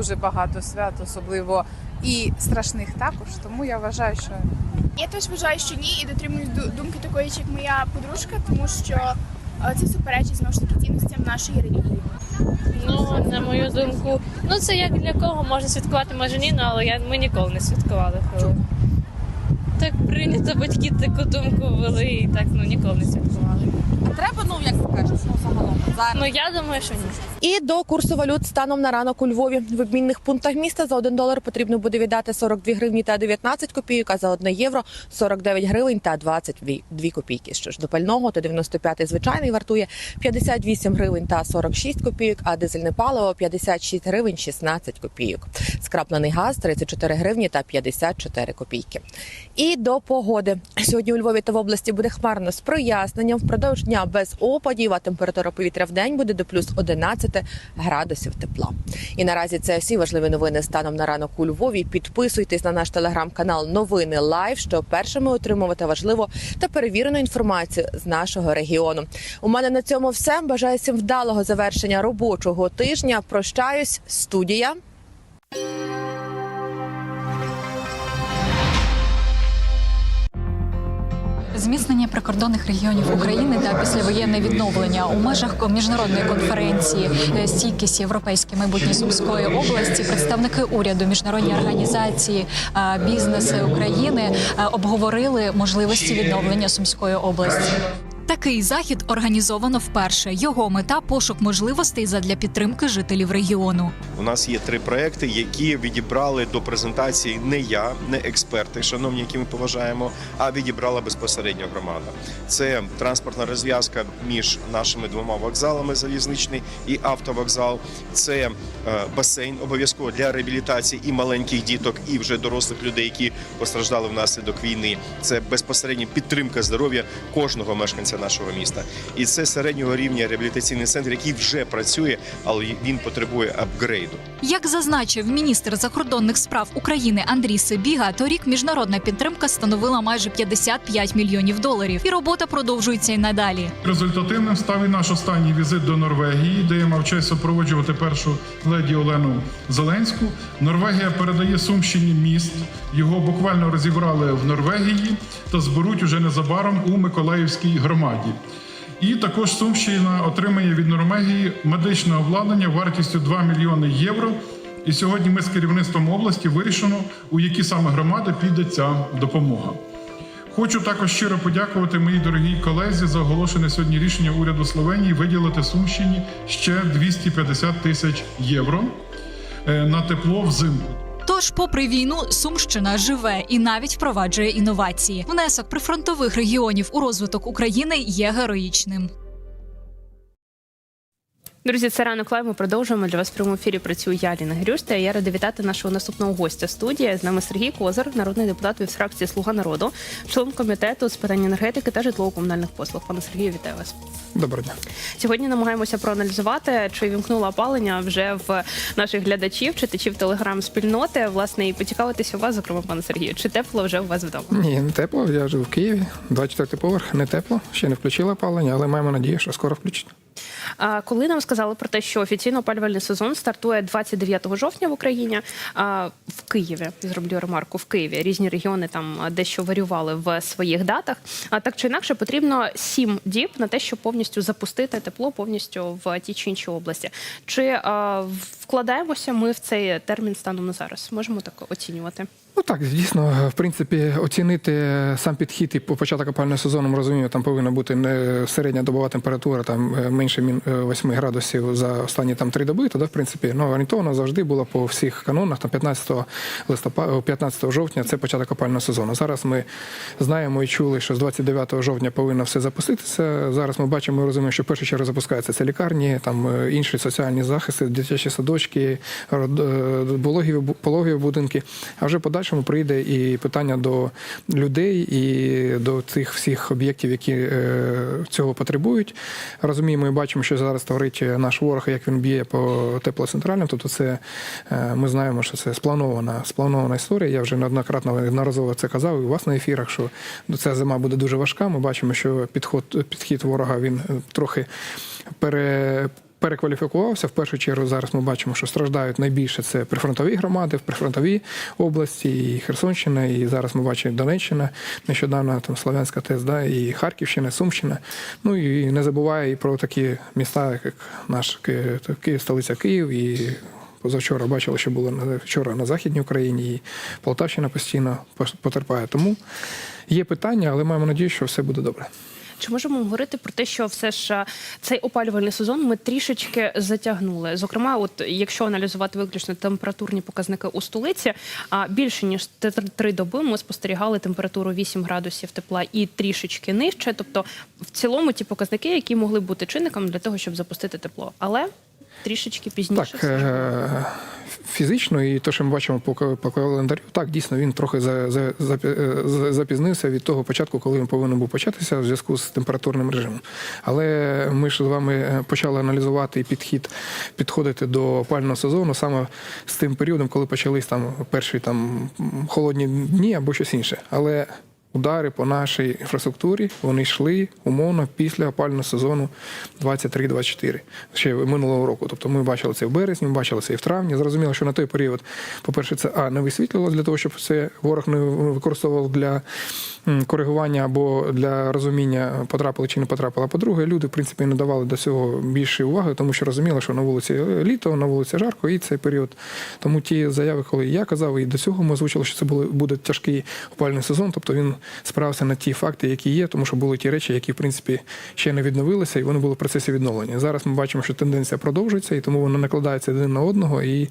дуже багато свят, особливо і страшних також. Тому я вважаю, що Я теж вважаю, що ні, і дотримуюсь думки такої, як моя подружка, тому що е, це суперечить знову ж таки цінностям нашої релігії. Ну, на мою думку, ну це як для кого можна святкувати, може ні, ну, але я, ми ніколи не святкували. Так прийнято, батьки таку думку ввели і так ну ніколи не святкували. Треба, ну як ти кажеш, ну загалом зараз. Ну я думаю, що ні. І до курсу валют станом на ранок у Львові в обмінних пунктах міста за 1 долар потрібно буде віддати 42 гривні та 19 копійок, а за 1 євро 49 гривень та 22 копійки. Що ж до пального, то 95-й звичайний вартує 58 гривень та 46 копійок, а дизельне паливо 56 гривень 16 копійок. Скраплений газ 34 гривні та 54 копійки. І до погоди. Сьогодні у Львові та в області буде хмарно з проясненням. Впродовж дня без опадів, а температура повітря в день буде до плюс 11 градусів тепла. І наразі це всі важливі новини станом на ранок у Львові. Підписуйтесь на наш телеграм-канал Новини Лайв, щоб першими отримувати важливу та перевірену інформацію з нашого регіону. У мене на цьому все. Бажаю всім вдалого завершення робочого тижня. Прощаюсь, студія. Зміцнення прикордонних регіонів України та післявоєнне відновлення у межах міжнародної конференції е, стійкість європейське майбутнє Сумської області. Представники уряду, міжнародні організації, бізнеси України е, обговорили можливості відновлення Сумської області. Такий захід організовано вперше. Його мета пошук можливостей задля підтримки жителів регіону. У нас є три проекти, які відібрали до презентації не я, не експерти, шановні, які ми поважаємо, а відібрала безпосередньо громада. Це транспортна розв'язка між нашими двома вокзалами залізничний і автовокзал. Це е, басейн обов'язково для реабілітації і маленьких діток, і вже дорослих людей, які постраждали внаслідок війни. Це безпосередня підтримка здоров'я кожного мешканця нашого міста. І це середнього рівня реабілітаційний центр, який вже працює, але він потребує апгрейду. Як зазначив міністр закордонних справ України Андрій Сибіга, торік міжнародна підтримка становила майже 55 мільйонів доларів, і робота продовжується й надалі. Результативним став і наш останній візит до Норвегії, де я мав честь супроводжувати першу леді Олену Зеленську. Норвегія передає Сумщині міст. Його буквально розібрали в Норвегії та зберуть уже незабаром у Миколаївській громаді. І також Сумщина отримає від Норвегії медичне обладнання вартістю 2 мільйони євро. І сьогодні ми з керівництвом області вирішено, у які саме громади піде ця допомога. Хочу також щиро подякувати моїй дорогій колезі за оголошене сьогодні рішення уряду Словенії виділити Сумщині ще 250 тисяч євро е, на тепло взимку. Тож, попри війну, Сумщина живе і навіть впроваджує інновації. Внесок прифронтових регіонів у розвиток України є героїчним. Друзі, це ранок лайв. Ми продовжуємо для вас в прямому ефірі. Працюю я Ліна Грюшта. Я рада вітати нашого наступного гостя студії. З нами Сергій Козар, народний депутат від фракції Слуга народу, член комітету з питань енергетики та житлово-комунальних послуг. Пане Сергію, вітаю вас. Доброго дня. Сьогодні намагаємося проаналізувати, чи вімкнуло опалення вже в наших глядачів, читачів телеграм-спільноти. Власне, і поцікавитися у вас, зокрема, пане Сергію, чи тепло вже у вас вдома? Ні, не тепло. Я живу в Києві, 24 поверх, не тепло. Ще не включили опалення, але маємо надію, що скоро включать. Коли нам сказали про те, що офіційно опалювальний сезон стартує 29 жовтня в Україні, в Києві зроблю ремарку в Києві. Різні регіони там дещо варювали в своїх датах. А так чи інакше потрібно 7 діб на те, щоб повністю запустити тепло повністю в ті чи інші області. Чи вкладаємося ми в цей термін станом на зараз? Можемо так оцінювати? Ну так, дійсно, в принципі, оцінити сам підхід і по початок опального сезону, ми розуміємо, там повинна бути не середня добова температура, там е, менше е, 8 градусів за останні там три доби. Тоді, в принципі, ну орієнтовно завжди було по всіх канонах. Там 15 листопада, 15 жовтня це початок опального сезону. Зараз ми знаємо і чули, що з 29 жовтня повинно все запуститися. Зараз ми бачимо і розуміємо, що в першу чергу запускаються це лікарні, там е, інші соціальні захисти, дитячі садочки, е, пологові, будинки. А вже в подальшому прийде і питання до людей, і до цих всіх об'єктів, які е, цього потребують. Розуміємо і бачимо, що зараз творить наш ворог, як він б'є по теплоцентральним. Тобто, це е, ми знаємо, що це спланована, спланована історія. Я вже неоднократно неодноразово це казав і у вас на ефірах, що ця зима буде дуже важка. Ми бачимо, що підход підхід ворога він е, трохи пере перекваліфікувався. В першу чергу зараз ми бачимо, що страждають найбільше це прифронтові громади, в прифронтовій області, і Херсонщина, і зараз ми бачимо Донеччина, нещодавно там Слов'янська ТЕС, да, і Харківщина, Сумщина. Ну і не забуває і про такі міста, як наш Київ, столиця Київ і. Позавчора бачили, що було вчора на Західній Україні, і Полтавщина постійно потерпає. Тому є питання, але маємо надію, що все буде добре. Чи можемо говорити про те, що все ж цей опалювальний сезон ми трішечки затягнули? Зокрема, от якщо аналізувати виключно температурні показники у столиці, а більше ніж три доби ми спостерігали температуру 8 градусів тепла і трішечки нижче. Тобто, в цілому ті показники, які могли бути чинником для того, щоб запустити тепло, але трішечки пізніше. Так, е, фізично, і те, що ми бачимо по, по календарю, так, дійсно, він трохи за, за, за- запізнився від того початку, коли він повинен був початися в зв'язку з температурним режимом. Але ми ж з вами е, почали аналізувати підхід, підходити до опального сезону саме з тим періодом, коли почались там перші там холодні дні або щось інше. Але Удари по нашій інфраструктурі вони йшли умовно після опального сезону 23-24, ще минулого року. Тобто ми бачили це в березні, ми бачили це і в травні. Зрозуміло, що на той період, по-перше, це а не висвітлювалося для того, щоб це ворог не використовував для коригування або для розуміння, потрапили чи не потрапили. А по-друге, люди, в принципі, не давали до цього більше уваги, тому що розуміли, що на вулиці літо, на вулиці жарко, і цей період. Тому ті заяви, коли я казав, і до цього ми озвучили, що це буде тяжкий опальний сезон, тобто він справився на ті факти, які є, тому що були ті речі, які в принципі ще не відновилися, і вони були в процесі відновлення. Зараз ми бачимо, що тенденція продовжується, і тому вона накладається один на одного. І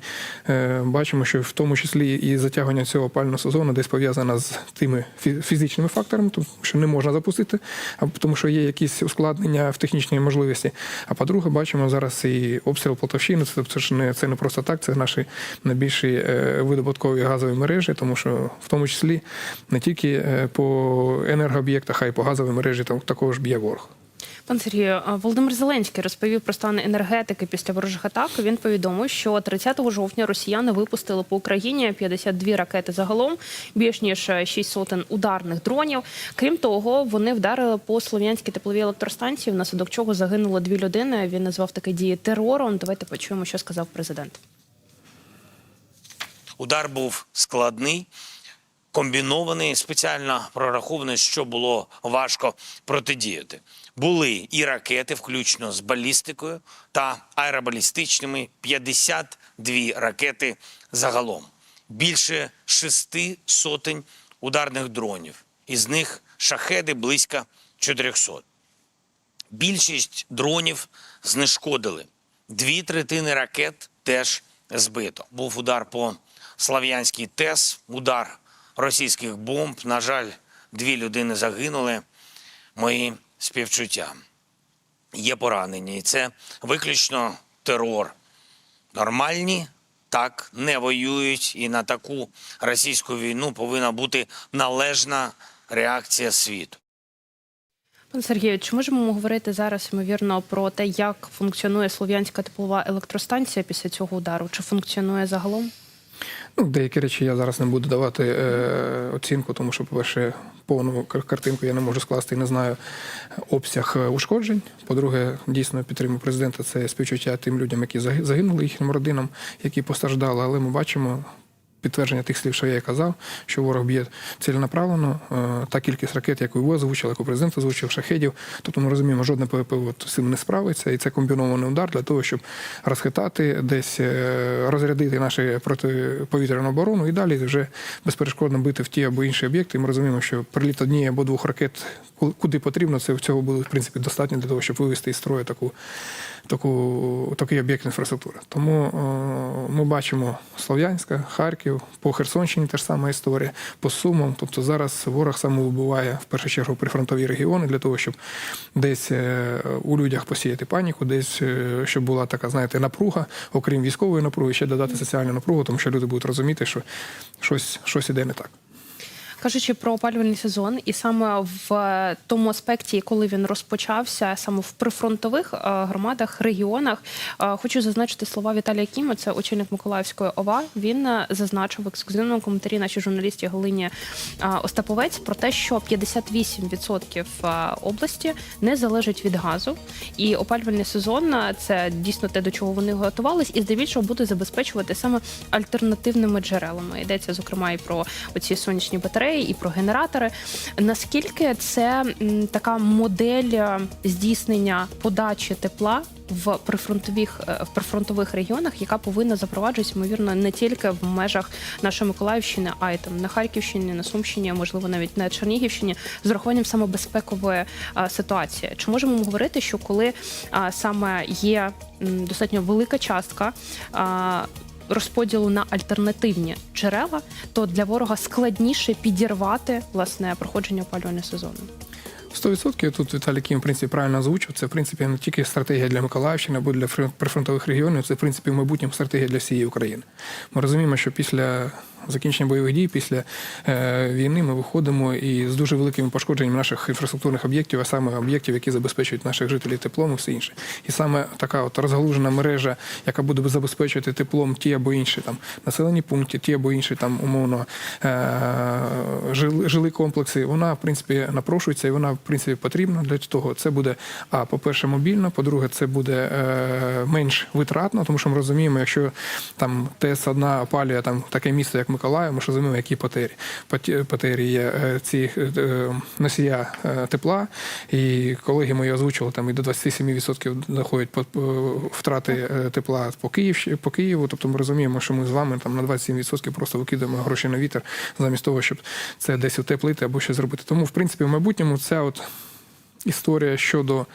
е, бачимо, що в тому числі і затягування цього опального сезону десь пов'язана з тими фізичними факторами, тому що не можна запустити, а тому що є якісь ускладнення в технічній можливості. А по-друге, бачимо зараз і обстріл Полтавщини. Це, це ж не це не просто так, це наші найбільші е, видобуткові газові мережі, тому що в тому числі не тільки е, по енергооб'єктах, а й по газовій мережі там також б'є ворог. Пан Сергію, Володимир Зеленський розповів про стан енергетики після ворожих атак. Він повідомив, що 30 жовтня росіяни випустили по Україні 52 ракети загалом, більш ніж 6 сотень ударних дронів. Крім того, вони вдарили по слов'янській тепловій електростанції, внаслідок чого загинуло дві людини. Він назвав такі дії терором. Давайте почуємо, що сказав президент. Удар був складний, комбінований, спеціально прорахований, що було важко протидіяти. Були і ракети, включно з балістикою та аеробалістичними 52 ракети загалом. Більше шести сотень ударних дронів. Із них шахеди близько 400. Більшість дронів знешкодили. Дві третини ракет теж збито. Був удар по Слав'янській ТЕС, удар російських бомб. На жаль, дві людини загинули. Мої співчуття. Є поранені, і це виключно терор. Нормальні так не воюють, і на таку російську війну повинна бути належна реакція світу. Пан Сергію, чи можемо говорити зараз ймовірно про те, як функціонує слов'янська теплова електростанція після цього удару? Чи функціонує загалом? Ну, деякі речі я зараз не буду давати е, оцінку, тому що, по-перше, повну кар- картинку я не можу скласти і не знаю обсяг е, ушкоджень. По-друге, дійсно підтримую президента. Це співчуття тим людям, які заги- загинули, їхнім родинам, які постраждали. Але ми бачимо. Підтвердження тих слів, що я казав, що ворог б'є ціленаправлено. Е, Та кількість ракет, яку ви озвучили, яку президент озвучив, шахедів. Тобто ми розуміємо, жодне ПВП з цим не справиться, і це комбінований удар для того, щоб розхитати, десь е, розрядити нашу протиповітряну оборону і далі вже безперешкодно бити в ті або інші об'єкти. Ми розуміємо, що приліт однієї або двох ракет ку- куди потрібно, це цього буде в принципі достатньо для того, щоб вивести із строю таку. Таку, такий об'єкт інфраструктури. Тому е, ми бачимо Слов'янська, Харків, по Херсонщині теж сама історія, по Сумам. Тобто зараз ворог самовибуває в першу чергу прифронтові регіони для того, щоб десь е, у людях посіяти паніку, десь е, щоб була така, знаєте, напруга, окрім військової напруги, ще додати соціальну напругу, тому що люди будуть розуміти, що щось, щось іде не так. Кажучи про опалювальний сезон, і саме в тому аспекті, коли він розпочався, саме в прифронтових е, громадах, регіонах, е, хочу зазначити слова Віталія Кіма, це очільник Миколаївської ОВА. Він е, зазначив в ексклюзивному коментарі нашій журналісті Галині е, Остаповець про те, що 58% е, області не залежить від газу, і опалювальний сезон е, це дійсно те, до чого вони готувались, і здебільшого буде забезпечувати саме альтернативними джерелами. Йдеться зокрема і про оці сонячні батареї, і про генератори. Наскільки це така модель е, здійснення подачі тепла? В прифронтових е, в прифронтових регіонах, яка повинна запроваджуватися, ймовірно, не тільки в межах нашої Миколаївщини, а й там на Харківщині, на Сумщині, можливо навіть на Чернігівщині, з урахуванням саме безпекової е, ситуації. Чи можемо ми говорити, що коли е, саме є м, достатньо велика частка? е, Розподілу на альтернативні черева, то для ворога складніше підірвати власне проходження опалювального сезону. 100% тут Віталій Кім, в принципі, правильно озвучив. Це, в принципі, не тільки стратегія для Миколаївщини або для прифронтових регіонів, це, в принципі, в майбутньому стратегія для всієї України. Ми розуміємо, що після закінчення бойових дій, після е, війни ми виходимо і з дуже великими пошкодженнями наших інфраструктурних об'єктів, а саме об'єктів, які забезпечують наших жителів теплом і все інше. І саме така от розгалужена мережа, яка буде забезпечувати теплом ті або інші там населені пункти, ті або інші там умовно е, жили комплекси, вона в принципі напрошується і вона в принципі потрібна для того. Це буде а по-перше, мобільно, по-друге, це буде е, менш витратно, тому що ми розуміємо, якщо там ТЕС одна опалює там таке місто, як Миколаїв, ми ж розуміємо, які потері. Потері є е, ці е, носія е, тепла. І колеги мої озвучували, там і до 27% доходять по- по- втрати е, тепла по Київщині, по Києву. Тобто ми розуміємо, що ми з вами там на 27% просто викидаємо гроші на вітер, замість того, щоб це десь утеплити або щось зробити. Тому, в принципі, в майбутньому ця от історія щодо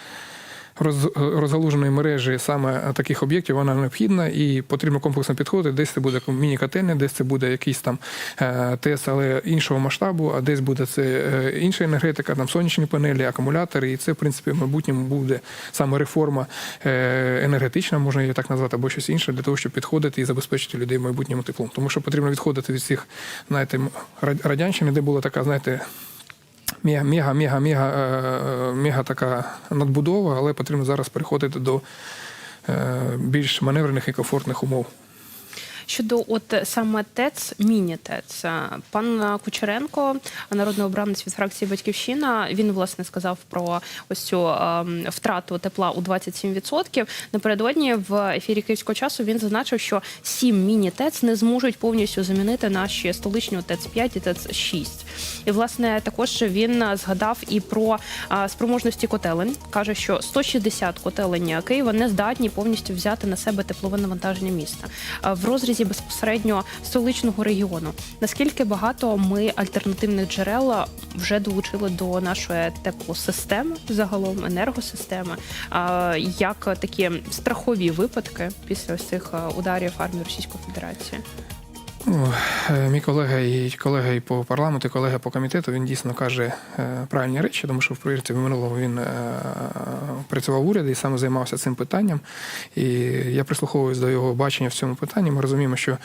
роз, розгалуженої мережі саме таких об'єктів, вона необхідна і потрібно комплексно підходити. Десь це буде міні-котельня, десь це буде якийсь там е, ТЕС, але іншого масштабу, а десь буде це е, інша енергетика, там сонячні панелі, акумулятори. І це, в принципі, в майбутньому буде саме реформа е, енергетична, можна її так назвати, або щось інше, для того, щоб підходити і забезпечити людей в майбутньому теплом. Тому що потрібно відходити від цих, знаєте, радянщини, де була така, знаєте. Мега, мега, мега, мега, е, мега така надбудова, але потрібно зараз переходити до е, більш маневрених і комфортних умов. Щодо от саме ТЕЦ, міні-ТЕЦ, е, пан Кучеренко, народний обранець від фракції Батьківщина, він власне сказав про ось цю ем, втрату тепла у 27%. Напередодні в ефірі київського часу він зазначив, що сім міні-ТЕЦ не зможуть повністю замінити наші столичні ТЕЦ 5 і ТЕЦ 6. І власне також він е, згадав і про е, спроможності котелень. каже, що 160 котелень Києва не здатні повністю взяти на себе теплове навантаження міста Е, в розрізі безпосередньо столичного регіону. Наскільки багато ми альтернативних джерел вже долучили до нашої теплосистеми, загалом енергосистеми, як такі страхові випадки після цих ударів армії Російської Федерації? Е, мій колега і колега і по парламенту, і колега по комітету, він дійсно каже е, правильні речі, тому що в принципі в минулому він е, працював в уряді і саме займався цим питанням. І я прислуховуюсь до його бачення в цьому питанні. Ми розуміємо, що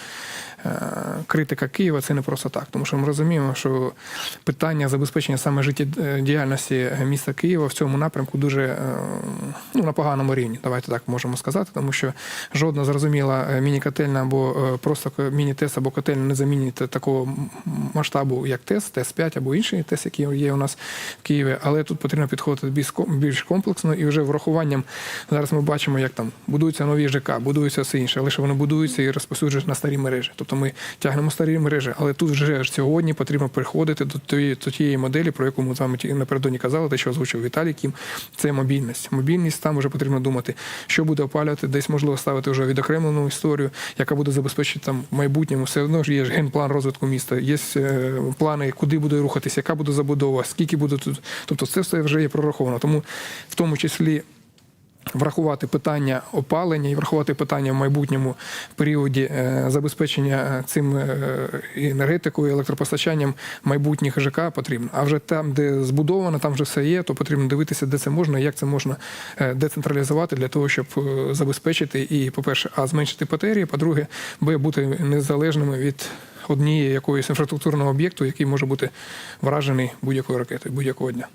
критика Києва це не просто так, тому що ми розуміємо, що питання забезпечення саме життєдіяльності міста Києва в цьому напрямку дуже ну, на поганому рівні. Давайте так можемо сказати, тому що жодна зрозуміла міні-котельна або просто міні-ТЕС або котельня не замінить такого масштабу, як ТЕС, ТЕС-5 або інший ТЕС, який є у нас в Києві. Але тут потрібно підходити більш комплексно і вже врахуванням. Зараз ми бачимо, як там будуються нові ЖК, будуються все інше, лише вони будуються і розпосюджують на старі мережі. Тобто ми тягнемо старі мережі, але тут вже сьогодні потрібно переходити до тієї, до тієї моделі, про яку ми з вами напередодні казали, те, що озвучив Віталій Кім, це мобільність. Мобільність там вже потрібно думати, що буде опалювати, десь можливо ставити вже відокремлену історію, яка буде забезпечити там в майбутньому. Все одно ж є ж генплан розвитку міста, є е, плани, куди буде рухатися, яка буде забудова, скільки буде тут. Тобто це все вже є прораховано. Тому в тому числі. Врахувати питання опалення і врахувати питання в майбутньому періоді е, забезпечення цим е, енергетикою, електропостачанням майбутніх ЖК потрібно. А вже там, де збудовано, там вже все є, то потрібно дивитися, де це можна, як це можна е, децентралізувати для того, щоб е, забезпечити і, по-перше, а зменшити потері, по-друге, б бути незалежними від однієї якоїсь інфраструктурного об'єкту, який може бути вражений будь-якою ракетою будь-якого дня.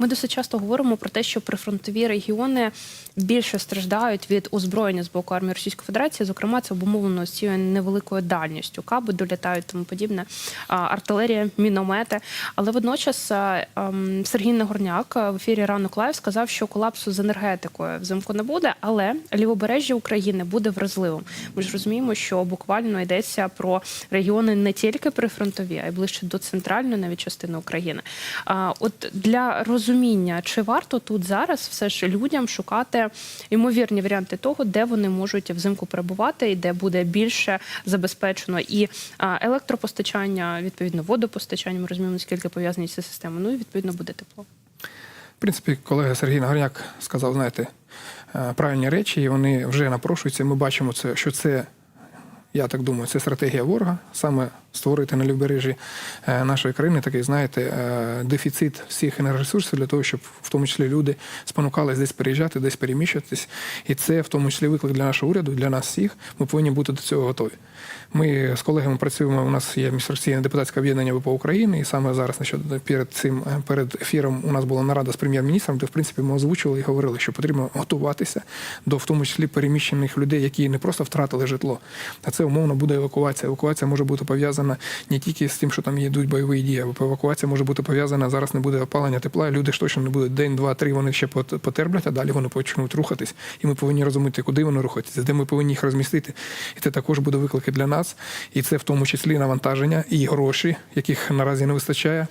Ми досить часто говоримо про те, що прифронтові регіони більше страждають від озброєння з боку армії Російської Федерації. Зокрема, це обумовлено з цією невеликою дальністю. Каби долітають тому подібне, артилерія, міномети. Але водночас ем, Сергій Нагорняк в ефірі ранок лайв сказав, що колапсу з енергетикою взимку не буде, але лівобережжя України буде вразливим. Ми ж розуміємо, що буквально йдеться про регіони не тільки прифронтові, а й ближче до центральної навіть частини України. От для розуміння, чи варто тут зараз все ж людям шукати ймовірні варіанти того, де вони можуть взимку перебувати, і де буде більше забезпечено і електропостачання, відповідно водопостачання. Ми розуміємо, наскільки пов'язані ці системи. Ну і відповідно буде тепло. В принципі, колега Сергій Нагорняк сказав, знаєте, е, правильні речі, і вони вже напрошуються. Ми бачимо це, що це. Я так думаю, це стратегія ворога, саме створити на лівобережжі е, нашої країни такий, знаєте, е, дефіцит всіх енергоресурсів для того, щоб в тому числі люди спонукались десь переїжджати, десь переміщуватись. І це в тому числі виклик для нашого уряду, для нас всіх. Ми повинні бути до цього готові. Ми з колегами працюємо. У нас є міжфракційне депутатське об'єднання ВПО України, і саме зараз перед цим е, перед ефіром у нас була нарада з прем'єр-міністром, де в принципі ми озвучували і говорили, що потрібно готуватися до в тому числі переміщених людей, які не просто втратили житло, а це умовно буде евакуація. Евакуація може бути пов'язана не тільки з тим, що там йдуть бойові дії, а евакуація може бути пов'язана зараз. Не буде опалення тепла. Люди ж точно не будуть день, два, три. Вони ще потерплять, а далі вони почнуть рухатись. І ми повинні розуміти, куди вони рухаються, де ми повинні їх розмістити. І це також буде виклики для нас. І це в тому числі навантаження і гроші, яких наразі не вистачає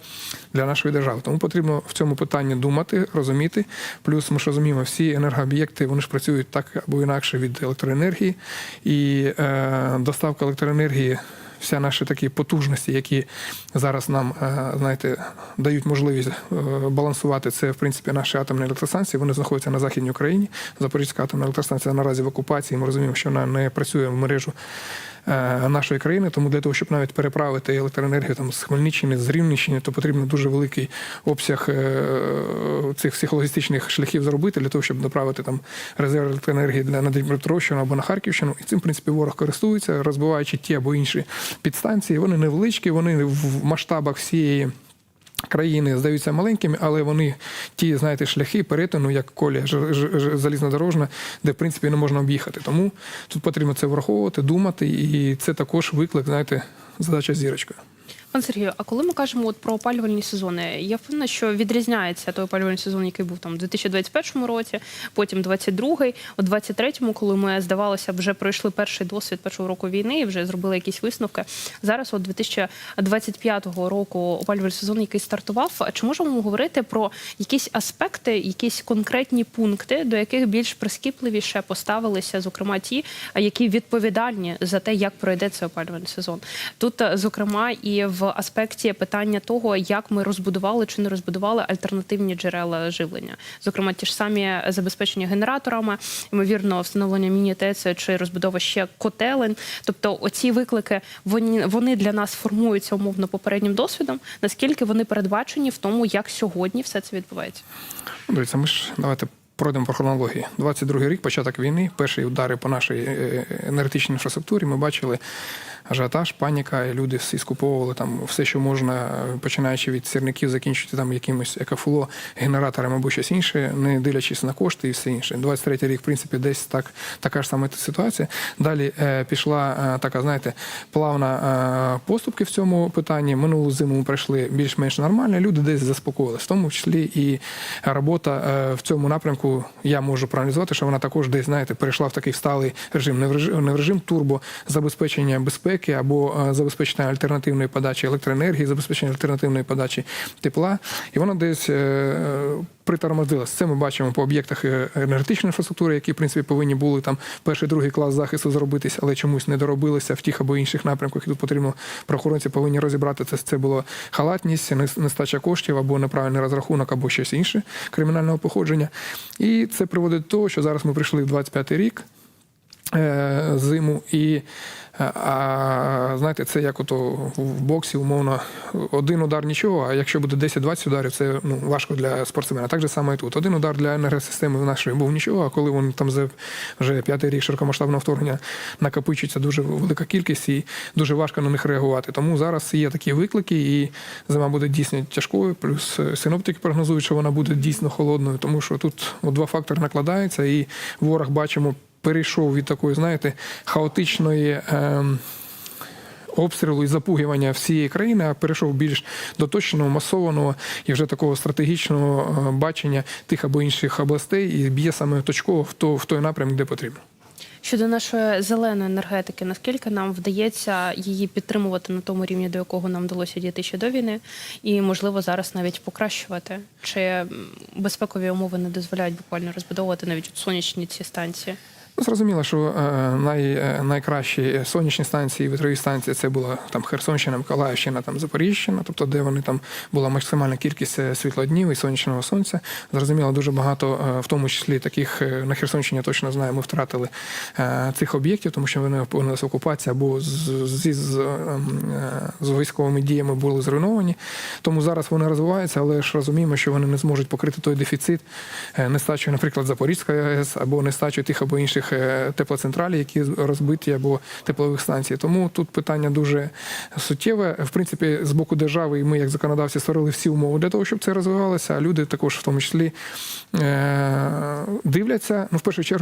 для нашої держави. Тому потрібно в цьому питанні думати, розуміти. Плюс ми ж розуміємо, всі енергооб'єкти вони ж працюють так або інакше від електроенергії, і е, доставка електроенергії. Вся наші такі потужності, які зараз нам е, знаєте, дають можливість е, балансувати це, в принципі, наші атомні електростанції. Вони знаходяться на західній Україні. Запорізька атомна електростанція наразі в окупації. Ми розуміємо, що вона не працює в мережу нашої країни. Тому для того, щоб навіть переправити електроенергію там з Хмельниччини, з Рівненщини, то потрібно дуже великий обсяг е, цих всіх логістичних шляхів зробити для того, щоб направити там резерв електроенергії для на Дніпропетровщину або на Харківщину. І цим, в принципі, ворог користується, розбиваючи ті або інші підстанції. Вони невеличкі, вони в масштабах всієї. Країни здаються маленькими, але вони ті, знаєте, шляхи перетину, як колія залізнодорожна, де в принципі не можна об'їхати. Тому тут потрібно це враховувати, думати, і це також виклик, знаєте, задача зірочкою. Пан Сергію, а коли ми кажемо от про опалювальні сезони, я впевнена, що відрізняється той опалювальний сезон, який був там у 2021 році, потім 22-й, у 23-му, коли ми здавалося, вже пройшли перший досвід першого року війни і вже зробили якісь висновки. Зараз, от 2025 року, опалювальний сезон, який стартував. Чи можемо говорити про якісь аспекти, якісь конкретні пункти, до яких більш прискіпливіше поставилися, зокрема ті, які відповідальні за те, як пройде цей опалювальний сезон? Тут, е, зокрема, і в аспекті питання того, як ми розбудували чи не розбудували альтернативні джерела живлення, зокрема, ті ж самі забезпечення генераторами, ймовірно, встановлення міні-ТЕЦ чи розбудова ще котелень. Тобто, оці виклики вони, вони для нас формуються умовно попереднім досвідом. Наскільки вони передбачені в тому, як сьогодні все це відбувається? Ну, Дивіться, ми ж давайте пройдемо по хронології. 22-й рік, початок війни, перші удари по нашій е, енергетичній інфраструктурі. Ми бачили ажіотаж, паніка, і люди скуповували там все, що можна, починаючи від сірників, закінчуючи там якимось екофло, генераторами або щось інше, не дивлячись на кошти і все інше. 23-й рік, в принципі, десь так така ж сама ситуація. Далі е, пішла е, така, знаєте, плавна е, поступки в цьому питанні. Минулу зиму ми пройшли більш-менш нормально. Люди десь заспокоїлися, в тому числі і робота е, в цьому напрямку. Я можу проаналізувати, що вона також десь знаєте перейшла в такий сталий режим, не в режим, не в режим турбо забезпечення безпеки або е, забезпечення альтернативної подачі електроенергії, забезпечення альтернативної подачі тепла, і вона десь. е, Притормозилась. Це ми бачимо по об'єктах е, енергетичної інфраструктури, які в принципі повинні були там перший, другий клас захисту зробитись, але чомусь не доробилися в тих або інших напрямках. І тут потрібно правоохоронці повинні розібрати це. Це було халатність, нестача коштів або неправильний розрахунок, або щось інше кримінального походження. І це приводить до того, що зараз ми прийшли в 25-й рік. Е, зиму і. е, А знаєте, це як ото в боксі, умовно, один удар нічого, а якщо буде 10-20 ударів, це ну, важко для спортсмена. Так же само і тут. Один удар для енергосистеми нашої був нічого, а коли він там за вже п'ятий рік широкомасштабного вторгнення накопичується дуже велика кількість і дуже важко на них реагувати. Тому зараз є такі виклики, і зима буде дійсно тяжкою. Плюс е, синоптики прогнозують, що вона буде дійсно холодною, тому що тут от два фактори накладаються, і ворог бачимо перейшов від такої, знаєте, хаотичної. ем, Обстрілу і запугування всієї країни, а перейшов більш до точного, масованого і вже такого стратегічного е, бачення тих або інших областей і б'є саме точково в, то, в той напрямок, де потрібно. Щодо нашої зеленої енергетики, наскільки нам вдається її підтримувати на тому рівні, до якого нам вдалося дійти ще до війни, і можливо зараз навіть покращувати? Чи безпекові умови не дозволяють буквально розбудовувати навіть сонячні ці станції? Ну, зрозуміло, що е, най, е, найкращі сонячні станції, вітрові станції це була там Херсонщина, Миколаївщина, там Запоріжжяна, тобто де вони там була максимальна кількість е, світлоднів і сонячного сонця. Зрозуміло, дуже багато, в тому числі таких на Херсонщині, я точно знаю, ми втратили цих об'єктів, тому що вони опинилися в окупації або з, з, е, з військовими діями були зруйновані. Тому зараз вони розвиваються, але ж розуміємо, що вони не зможуть покрити той дефіцит нестачою, наприклад, Запорізької АЕС або нестачою тих або інших е, теплоцентралей, які розбиті, або теплових станцій. Тому тут питання дуже суттєве. В принципі, з боку держави, і ми, як законодавці, створили всі умови для того, щоб це розвивалося. А люди також в тому числі е, дивляться. Ну, в першу чергу.